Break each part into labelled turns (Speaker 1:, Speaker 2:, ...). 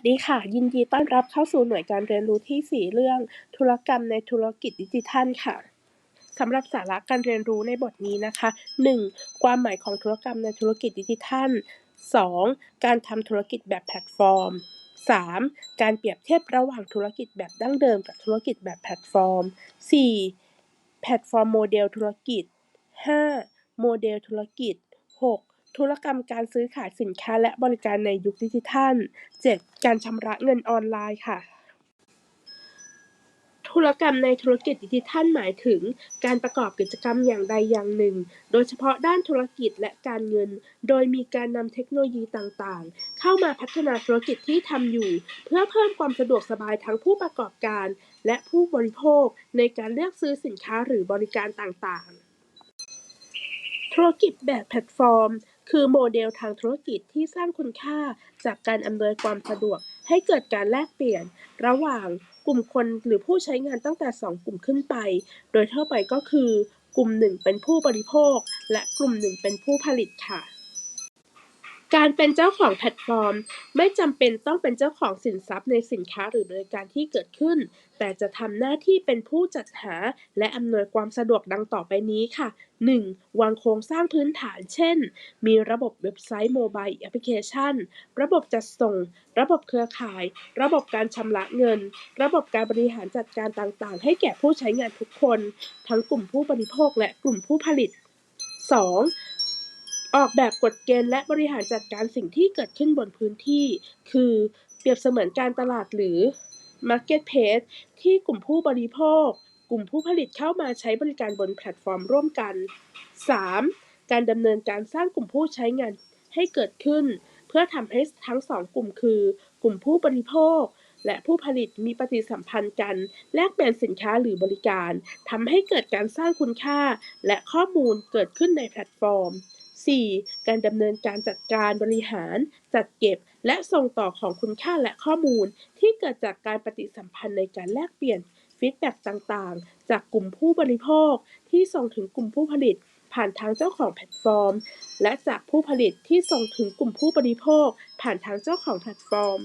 Speaker 1: สดีค่ะ ยินดีต้อนรับเข้าสู่หน่วยการเรียนรู้ที่ 4 เรื่อง ธุรกรรมในธุรกิจดิจิทัลค่ะสำหรับสาระการเรียนรู้ในบทนี้นะคะ 1. ความหมายของธุรกรรมในธุรกิจดิจิทัล 2. การทำธุรกิจแบบแพลตฟอร์ม 3. การเปรียบเทียบระหว่างธุรกิจแบบดั้งเดิมกับธุรกิจแบบแพลตฟอร์ม 4. แพลตฟอร์มโมเดลธุรกิจ 5. โมเดลธุรกิจ 6. ธุรกรรมการซื้อขายสินค้าและบริการในยุคดิจิทัล 7. การชำระเงินออนไลน์ค่ะ ธุรกรรมในธุรกิจดิจิทัลหมายถึง การประกอบกิจกรรมอย่างใดอย่างหนึ่ง โดยเฉพาะด้านธุรกิจและการเงิน โดยมีการนำเทคโนโลยีต่างๆ เข้ามาพัฒนาธุรกิจที่ทำอยู่ เพื่อเพิ่มความสะดวกสบายทั้งผู้ประกอบการ และผู้บริโภคในการเลือกซื้อสินค้าหรือบริการต่างๆ ธุรกิจแบบแพลตฟอร์ม คือโมเดลทางธุรกิจที่สร้างคุณค่าจากการอำนวยความสะดวก ให้เกิดการแลกเปลี่ยน ระหว่างกลุ่มคนหรือผู้ใช้งานตั้งแต่ 2 กลุ่มขึ้นไป โดยทั่วไปก็คือ กลุ่มหนึ่งเป็นผู้บริโภค และกลุ่มหนึ่งเป็นผู้ผลิตค่ะ การเป็นเจ้าของแพลตฟอร์ม ไม่จำเป็นต้องเป็นเจ้าของสินทรัพย์ในสินค้าหรือบริการที่เกิดขึ้น แต่จะทำหน้าที่เป็นผู้จัดหา และอำนวยความสะดวกดังต่อไปนี้ค่ะ 1. วางโครงสร้างพื้นฐาน เช่น มีระบบเว็บไซต์โมบายแอปพลิเคชัน ระบบจัดส่ง ระบบเครือข่าย ระบบการชำระเงิน ระบบการบริหารจัดการต่างๆ ให้แก่ผู้ใช้งานทุกคน ทั้งกลุ่มผู้บริโภคและกลุ่มผู้ผลิต 2. ออกแบบกฎเกณฑ์และบริหารจัดการสิ่งที่เกิดขึ้นบนพื้นที่ คือเปรียบเสมือนการตลาดหรือ Marketplace ที่กลุ่มผู้บริโภค กลุ่มผู้ผลิตเข้ามาใช้บริการบนแพลตฟอร์มร่วมกัน 3. การดำเนินการสร้างกลุ่มผู้ใช้งานให้เกิดขึ้น เพื่อทำให้ทั้งสองกลุ่มคือ กลุ่มผู้บริโภค และผู้ผลิตมีปฏิสัมพันธ์กัน แลกเปลี่ยนสินค้าหรือบริการทำให้เกิดการสร้างคุณค่า และข้อมูลเกิดขึ้นในแพลตฟอร์ม 4. การดำเนินการจัดการบริหาร จัดเก็บ และส่งต่อของคุณค่าและข้อมูล ที่เกิดจากการปฏิสัมพันธ์ในการแลกเปลี่ยนฟีดแบ็กต่างๆ จากกลุ่มผู้บริโภค ที่ส่งถึงกลุ่มผู้ผลิต ผ่านทางเจ้าของแพลตฟอร์ม และจากผู้ผลิตที่ส่งถึงกลุ่มผู้บริโภค ผ่านทางเจ้าของแพลตฟอร์ม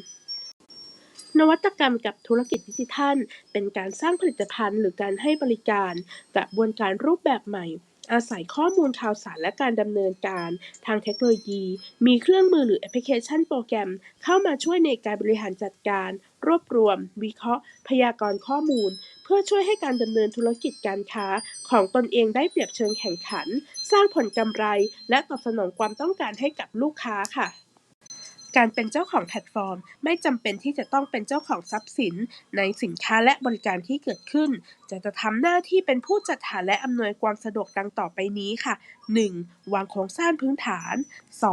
Speaker 1: นวัตกรรมกับธุรกิจดิจิทัล เป็นการสร้างผลิตภัณฑ์หรือการให้บริการ กระบวนการรูปแบบใหม่ อาศัยข้อมูลข่าวสารและการดำเนินการทางเทคโนโลยี มีเครื่องมือหรือแอปพลิเคชันโปรแกรม เข้ามาช่วยในการบริหารจัดการ รวบรวม วิเคราะห์ พยากรณ์ข้อมูล เพื่อช่วยให้การดำเนินธุรกิจการค้า ของตนเองได้เปรียบเชิงแข่งขัน สร้างผลกำไร และตอบสนองความต้องการให้กับลูกค้าค่ะ การเป็นเจ้าของแพลตฟอร์ม ไม่จำเป็นที่จะต้องเป็นเจ้าของทรัพย์สิน ในสินค้าและบริการที่เกิดขึ้น จะจะทำหน้าที่เป็นผู้จัดหาและอำนวยความสะดวกดังต่อไปนี้ค่ะ 1. วางโครงสร้างพื้นฐาน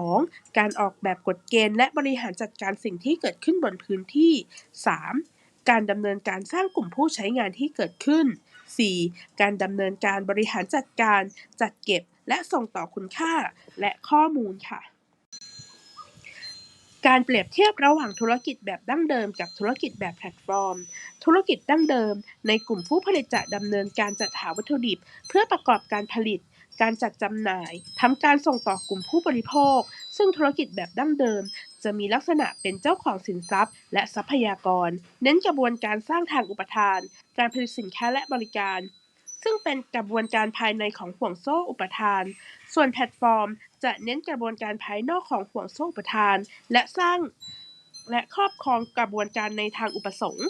Speaker 1: 2. การออกแบบกฎเกณฑ์และบริหารจัดการสิ่งที่เกิดขึ้นบนพื้นที่ 3. การดำเนินการสร้างกลุ่มผู้ใช้งานที่เกิดขึ้น 4. การดำเนินการบริหารจัดการ จัดเก็บ และส่งต่อคุณค่าและข้อมูลค่ะ การเปรียบเทียบระหว่างธุรกิจแบบดั้งเดิมกับธุรกิจแบบแพลตฟอร์ม ธุรกิจดั้งเดิม ในกลุ่มผู้ผลิตจะดำเนินการจัดหาวัตถุดิบ เพื่อประกอบการผลิต การจัดจำหน่ายทำการส่งต่อกลุ่มผู้บริโภค ซึ่งธุรกิจแบบดั้งเดิม จะมีลักษณะเป็นเจ้าของสินทรัพย์ และทรัพยากร เน้นกระบวนการสร้างทางอุปทาน การผลิตสินค้าและบริการ ซึ่งเป็นกระบวนการภายในของห่วงโซ่อุปทาน ส่วนแพลตฟอร์มจะเน้นกระบวนการภายนอกของห่วงโซ่อุปทาน และสร้างและครอบครองกระบวนการในทางอุปสงค์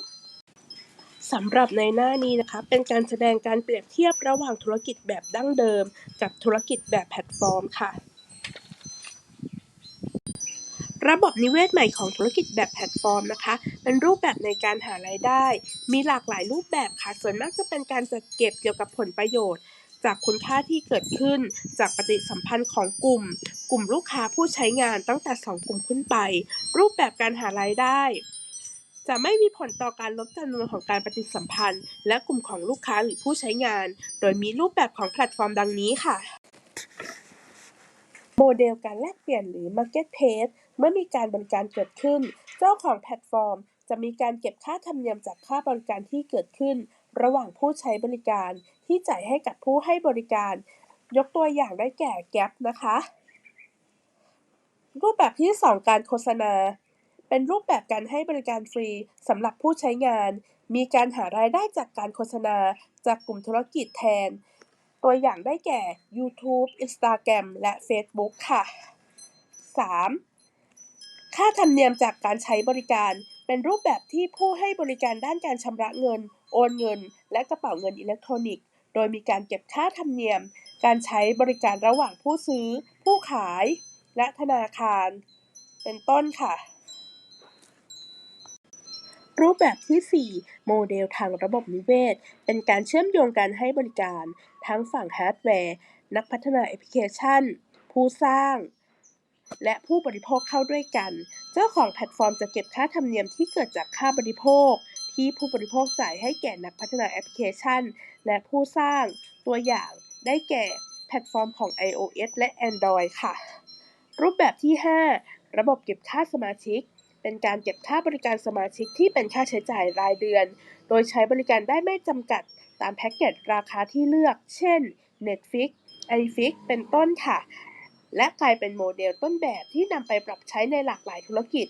Speaker 1: สำหรับในหน้านี้นะคะ เป็นการแสดงการเปรียบเทียบระหว่างธุรกิจแบบดั้งเดิม กับธุรกิจแบบแพลตฟอร์มค่ะ ระบบนิเวศใหม่ของธุรกิจแบบแพลตฟอร์มนะคะ เป็นรูปแบบในการหารายได้ มีหลากหลายรูปแบบค่ะ ส่วนมากจะเป็นการจัดเก็บเกี่ยวกับผลประโยชน์ จากคุณค่าที่เกิดขึ้น จากปฏิสัมพันธ์ของกลุ่ม กลุ่มลูกค้าผู้ใช้งานตั้งแต่ 2 กลุ่มขึ้นไป รูปแบบการหารายได้ จะไม่มีผลต่อการลดจำนวนของการปฏิสัมพันธ์ และกลุ่มของลูกค้าหรือผู้ใช้งาน โดยมีรูปแบบของแพลตฟอร์มดังนี้ค่ะ โมเดลการแลกเปลี่ยนหรือ Marketplace มื่อมีการบริการเกิดขึ้น เจ้าของแพลตฟอร์ม จะมีการเก็บค่าธรรมเนียมจากค่าบริการที่เกิดขึ้น ระหว่างผู้ใช้บริการที่จ่ายให้กับผู้ให้บริการ ยกตัวอย่างได้แก่ Gap นะคะ รูปแบบที่ 2 การโฆษณา เป็นรูปแบบการให้บริการฟรีสำหรับผู้ใช้งาน มีการหารายได้จากการโฆษณา จากกลุ่มธุรกิจแทน ตัวอย่างได้แก่ YouTube Instagram และ Facebook ค่ะ 3. ค่าธรรมเนียมจากการใช้บริการ เป็นรูปแบบที่ผู้ให้บริการด้านการชำระเงิน โอนเงิน และกระเป๋าเงินอิเล็กทรอนิกส์ โดยมีการเก็บค่าธรรมเนียม การใช้บริการระหว่างผู้ซื้อ ผู้ขาย และธนาคาร เป็นต้นค่ะ รูปแบบที่ 4 โมเดลทางระบบนิเวศ เป็นการเชื่อมโยงการให้บริการ ทั้งฝั่งฮาร์ดแวร์ นักพัฒนาแอปพลิเคชัน ผู้สร้าง และผู้บริโภคเข้าด้วยกัน เจ้าของแพลตฟอร์มจะเก็บค่าธรรมเนียมที่เกิดจากค่าบริโภค ที่ผู้บริโภคจ่ายให้แก่นักพัฒนาแอปพลิเคชัน และผู้สร้างตัวอย่างได้แก่แพลตฟอร์มของ iOS และ Android ค่ะ รูปแบบที่ 5 ระบบเก็บค่าสมาชิก เป็นการเก็บค่าบริการสมาชิกที่เป็นค่าใช้จ่ายรายเดือน โดยใช้บริการได้ไม่จำกัดตามแพ็กเกจราคาที่เลือก เช่น Netflix iFix เป็นต้นค่ะ และกลายเป็นโมเดลต้นแบบที่นำไปปรับใช้ในหลากหลายธุรกิจ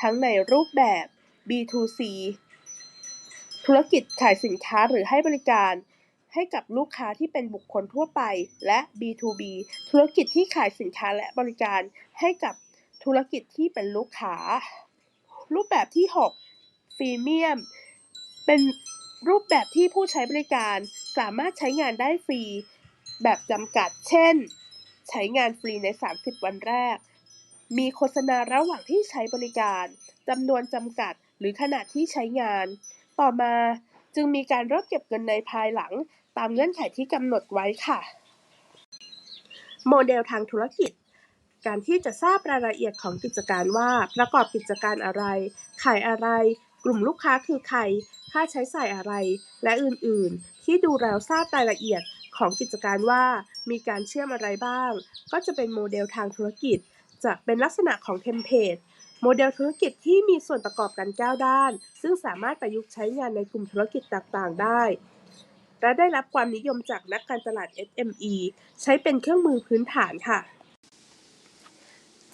Speaker 1: ทั้งในรูปแบบ B2C ธุรกิจขายสินค้าหรือให้บริการ ให้กับลูกค้าที่เป็นบุคคลทั่วไป และ B2B ธุรกิจที่ขายสินค้าและบริการให้กับธุรกิจที่เป็นลูกค้า รูปแบบที่ 6ฟรีเมียม เป็นรูปแบบที่ผู้ใช้บริการสามารถใช้งานได้ฟรี แบบจำกัด เช่น ใช้งานฟรีใน 30 วันแรก มีโฆษณาระหว่างที่ใช้บริการจำนวนจำกัด หรือขนาดที่ใช้งาน ต่อมาจึงมีการเริ่มเก็บเงินในภายหลัง ตามเงื่อนไขที่กำหนดไว้ค่ะ โมเดลทางธุรกิจ การที่จะทราบรายละเอียดของกิจการว่าประกอบกิจการอะไร ขายอะไร กลุ่มลูกค้าคือใคร ค่าใช้จ่ายอะไร และอื่นๆ ที่ดูแล้วทราบรายละเอียดของกิจการว่า มีการเชื่อมอะไรบ้าง ก็จะเป็นโมเดลทางธุรกิจ จะเป็นลักษณะของเทมเพลตโมเดลธุรกิจที่มีส่วนประกอบกัน 9 ด้าน ซึ่งสามารถประยุกต์ใช้งานในกลุ่มธุรกิจต่างๆ ได้ และได้รับความนิยมจากนักการตลาด SME ใช้เป็นเครื่องมือพื้นฐานค่ะ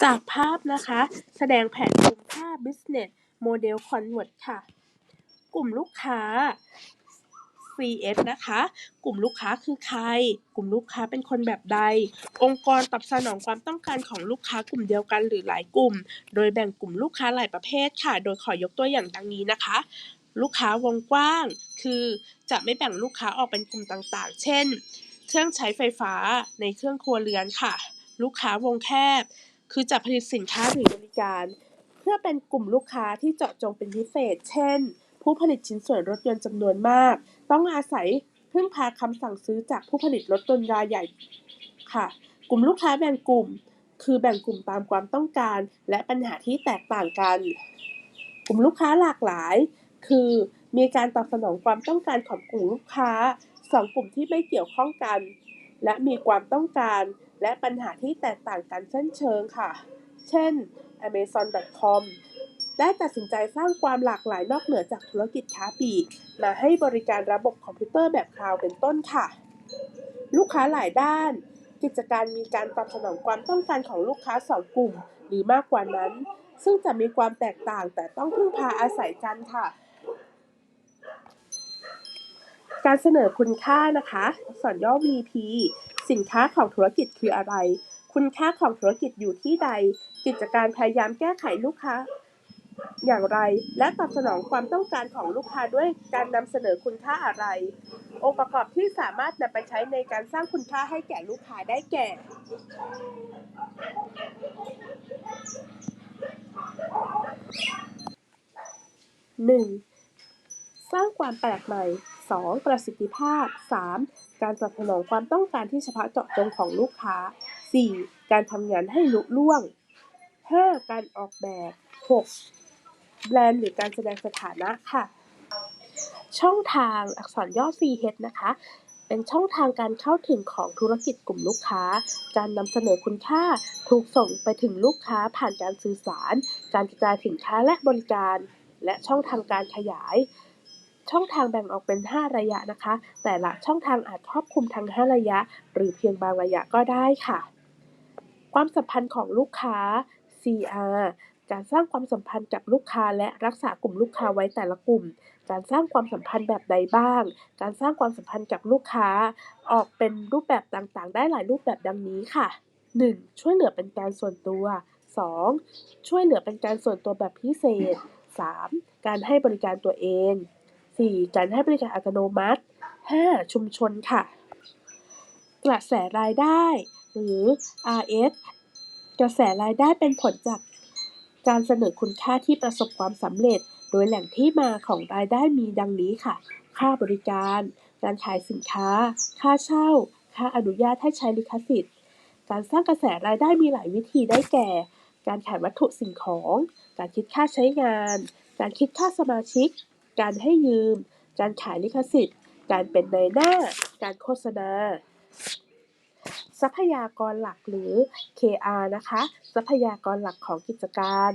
Speaker 1: จากภาพนะคะ แสดงแผนภูมิภา Business Model Convert ค่ะ กลุ่มลูกค้า CS นะคะ กลุ่มลูกค้าคือใคร กลุ่มลูกค้าเป็นคนแบบใด องค์กรตอบสนองความต้องการของลูกค้ากลุ่มเดียวกันหรือหลายกลุ่ม โดยแบ่งกลุ่มลูกค้าหลายประเภทค่ะ โดยขอยกตัวอย่างดังนี้นะคะ ลูกค้าวงกว้าง คือจะไม่แบ่งลูกค้าออกเป็นกลุ่มต่างๆ เช่น เครื่องใช้ไฟฟ้าในเครื่องครัวเรือนค่ะ ลูกค้าวงแคบ คือจะผลิตสินค้าหรือบริการ เพื่อเป็นกลุ่มลูกค้าที่เจาะจงเป็นพิเศษ เช่น ผู้ผลิตชิ้นส่วนรถยนต์จำนวนมาก ต้องอาศัยพึ่งพาคำสั่งซื้อจากผู้ผลิตรถยนต์รายใหญ่ค่ะ กลุ่มลูกค้าแบ่งกลุ่ม คือแบ่งกลุ่มตามความต้องการและปัญหาที่แตกต่างกัน กลุ่มลูกค้าหลากหลาย คือมีการตอบสนองความต้องการของกลุ่มลูกค้าสองกลุ่มที่ไม่เกี่ยวข้องกัน และมีความต้องการและปัญหาที่แตกต่างกันเช่นเชิงค่ะ เช่น amazon.com ได้ตัดสินใจสร้างความหลากหลายนอกเหนือจากธุรกิจค้าปลีกมาให้บริการระบบคอมพิวเตอร์แบบคลาวด์เป็นต้นค่ะ ลูกค้าหลายด้าน กิจการมีการตอบสนองความต้องการของลูกค้าสองกลุ่ม หรือมากกว่านั้น ซึ่งจะมีความแตกต่างแต่ต้องพึ่งพาอาศัยกันค่ะ การเสนอคุณค่านะคะสอักษรย่อ VP สินค้าของธุรกิจคืออะไร คุณค่าของธุรกิจอยู่ที่ใด กิจการพยายามแก้ไขลูกค้า อย่างไร และตอบสนองความต้องการของลูกค้าด้วยการนำเสนอคุณค่าอะไร องค์ประกอบที่สามารถนำไปใช้ในการสร้างคุณค่าให้แก่ลูกค้าได้แก่ 1. สร้างความแปลกใหม่ 2. ประสิทธิภาพ 3. การตอบสนองความต้องการที่เฉพาะเจาะจงของลูกค้า 4. การทำงานให้ลุล่วง 5. การออกแบบ 6. แบรนด์หรือการแสดงสถานะค่ะ ช่องทางอักษรย่อ CH นะคะ เป็นช่องทางการเข้าถึงของธุรกิจกลุ่มลูกค้า การนำเสนอคุณค่าถูกส่งไปถึงลูกค้าผ่านการสื่อสาร การกระจายสินค้าและบริการ และช่องทางการขยายช่องทางแบ่งออกเป็น 5 ระยะนะคะ แต่ละช่องทางอาจครอบคลุมทั้ง 5 ระยะ หรือเพียงบางระยะก็ได้ค่ะ ความสัมพันธ์ของลูกค้า CR การสร้างความสัมพันธ์กับลูกค้าและรักษากลุ่มลูกค้าไว้แต่ละกลุ่ม การสร้างความสัมพันธ์แบบใดบ้าง การสร้างความสัมพันธ์กับลูกค้า ออกเป็นรูปแบบต่างๆ ได้หลายรูปแบบดังนี้ค่ะ 1. ช่วยเหลือเป็นการส่วนตัว 2. ช่วยเหลือเป็นการส่วนตัวแบบพิเศษ 3. การให้บริการตัวเอง 4. การให้บริการอัตโนมัติ 5. ชุมชนค่ะ กระแสรายได้ หรือ RS กระแสรายได้เป็นผลจาก การเสนอคุณค่าที่ประสบความสำเร็จ โดยแหล่งที่มาของรายได้มีดังนี้ค่ะ ค่าบริการ การขายสินค้า ค่าเช่า ค่าอนุญาตให้ใช้ลิขสิทธิ์ การสร้างกระแสรายได้มีหลายวิธีได้แก่ การขายวัตถุสิ่งของ การคิดค่าใช้งาน การคิดค่าสมาชิก การให้ยืม การขายลิขสิทธิ์ การเป็นในายหน้า การโฆษณา ทรัพยากรหลักหรือ KR นะคะ ทรัพยากรหลักของกิจการ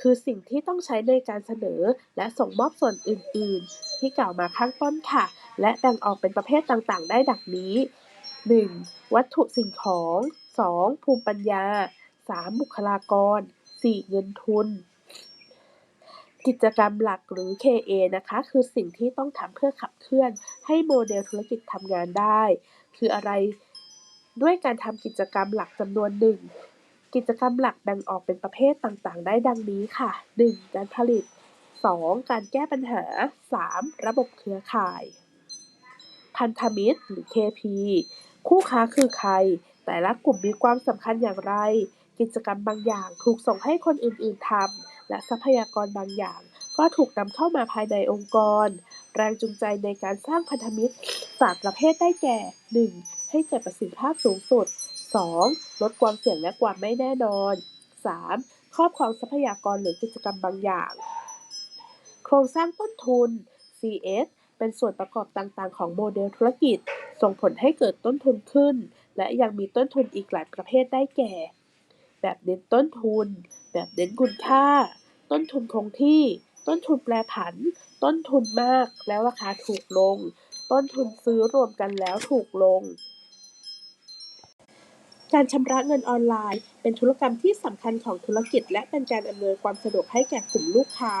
Speaker 1: คือสิ่งที่ต้องใช้ในการเสนอ และส่งมอบส่วนอื่น ๆ ที่กล่าวมาข้างต้นค่ะ และแบ่งออกเป็นประเภทต่างๆ ได้ดังนี้ 1. วัตถุสิ่งของ 2. ภูมิปัญญา 3. บุคลากร 4. เงินทุน กิจกรรมหลักหรือ KA นะคะ คือสิ่งที่ต้องทำเพื่อขับเคลื่อน ให้โมเดลธุรกิจทำงานได้ คืออะไร ด้วยการทำกิจกรรมหลักจำนวนหนึ่ง กิจกรรมหลักแบ่งออกเป็นประเภทต่าง ๆ ได้ดังนี้ค่ะ 1. การผลิต 2. การแก้ปัญหา 3. ระบบเครือข่าย พันธมิตรหรือ KP คู่ค้าคือใคร แต่ละกลุ่มมีความสำคัญอย่างไร กิจกรรมบางอย่างถูกส่งให้คนอื่น ๆทำและทรัพยากรบางอย่าง ก็ถูกนำเข้ามาภายในองค์กร แรงจูงใจในการสร้างพันธมิตรสามประเภทได้แก่ 1. ให้เกิดประสิทธิภาพสูงสุด 2. ลดความเสี่ยงและความไม่แน่นอน 3. ครอบครองทรัพยากรหรือกิจกรรมบางอย่าง โครงสร้างต้นทุน CS เป็นส่วนประกอบต่างๆ ของโมเดลธุรกิจ ส่งผลให้เกิดต้นทุนขึ้น และยังมีต้นทุนอีกหลายประเภทได้แก่ แบบเน้นต้นทุน แบบเน้นคุณค่า ต้นทุนคงที่ ต้นทุนแปรผัน ต้นทุนมากแล้วราคาถูกลง ต้นทุนซื้อรวมกันแล้วถูกลง การชำระเงินออนไลน์ เป็นธุรกรรมที่สำคัญของธุรกิจ และเป็นการอำนวยความสะดวกให้แก่กลุ่มลูกค้า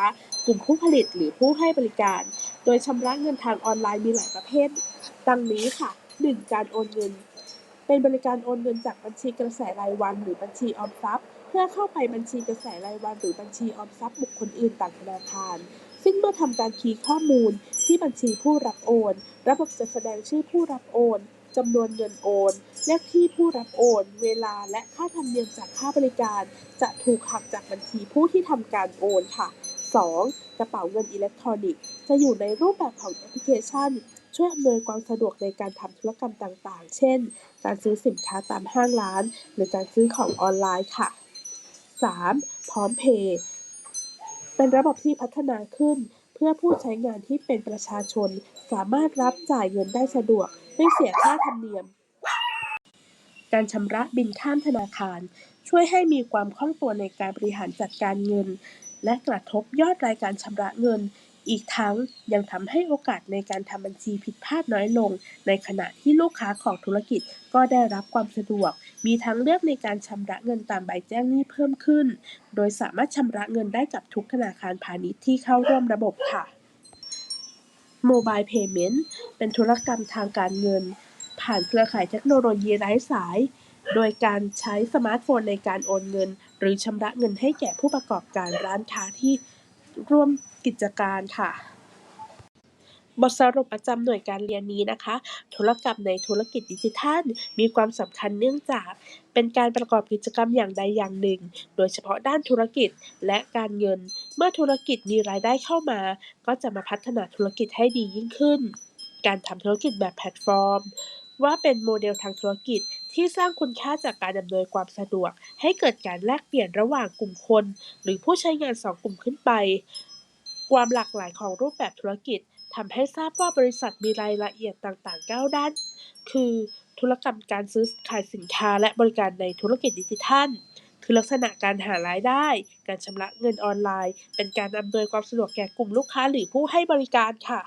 Speaker 1: กลุ่มผู้ผลิตหรือผู้ให้บริการ โดยชำระเงินทางออนไลน์มีหลายประเภท ดังนี้ค่ะ 1. การโอนเงิน เป็นบริการโอนเงินจากบัญชีกระแสรายวัน หรือบัญชีออมทรัพย์ เพื่อเข้าไปบัญชีกระแสรายวันหรือบัญชีออมทรัพย์บุคคลอื่นต่างธนาคาร ซึ่งเมื่อทำการคีย์ข้อมูลที่บัญชีผู้รับโอน ระบบจะแสดงชื่อผู้รับโอน จำนวนเงินโอน เลขที่ผู้รับโอน เวลาและค่าธรรมเนียมจากค่าบริการ จะถูกหักจากบัญชีผู้ที่ทำการโอนค่ะ 2. กระเป๋าเงินอิเล็กทรอนิกส์ จะอยู่ในรูปแบบของแอปพลิเคชัน ช่วยอำนวยความสะดวกในการทำธุรกรรมต่างๆ เช่น การซื้อสินค้าตามห้างร้าน หรือการซื้อของออนไลน์ค่ะ 3. พร้อมเพย์เป็นระบบที่พัฒนาขึ้น พื่อผู้ใช้งานที่เป็นประชาชน สามารถรับจ่ายเงินได้สะดวก ไม่เสียค่าธรรมเนียม การชำระบินข้ามธนาคาร ช่วยให้มีความคล่องตัวในการบริหารจัดการเงิน และกระทบยอดรายการชำระเงิน อีกทั้งยังทำให้โอกาสในการทำบัญชีผิดพลาดน้อยลง ในขณะที่ลูกค้าของธุรกิจก็ได้รับความสะดวก มีทางเลือกในการชำระเงินตามใบแจ้งหนี้เพิ่มขึ้น โดยสามารถชำระเงินได้กับทุกธนาคารพาณิชย์ที่เข้าร่วมระบบค่ะ Mobile Payment เป็นธุรกรรมทางการเงิน ผ่านเครือข่ายเทคโนโลยีไร้สาย โดยการใช้สมาร์ทโฟนในการโอนเงิน หรือชำระเงินให้แก่ผู้ประกอบการร้านค้าที่ ร่วมกิจการค่ะ บทสรุปประจำหน่วยการเรียนนี้นะคะ ธุรกรรมในธุรกิจดิจิทัล มีความสำคัญเนื่องจาก เป็นการประกอบกิจกรรมอย่างใดอย่างหนึ่ง โดยเฉพาะด้านธุรกิจและการเงิน เมื่อธุรกิจมีรายได้เข้ามา ก็จะมาพัฒนาธุรกิจให้ดียิ่งขึ้น การทำธุรกิจแบบแพลตฟอร์ม ว่าเป็นโมเดลทางธุรกิจ ที่สร้างคุณค่าจากการอำนวยความสะดวก ให้เกิดการแลกเปลี่ยนระหว่างกลุ่มคน หรือผู้ใช้งานสองกลุ่มขึ้นไป ความหลากหลายของรูปแบบธุรกิจทำให้ทราบว่าบริษัทมีรายละเอียดต่างๆ 9 ด้าน คือ ธุรกรรมการซื้อขายสินค้าและบริการในธุรกิจดิจิทัล คือลักษณะการหารายได้ การชำระเงินออนไลน์ เป็นการอำนวยความสะดวกแก่กลุ่มลูกค้าหรือผู้ให้บริการค่ะ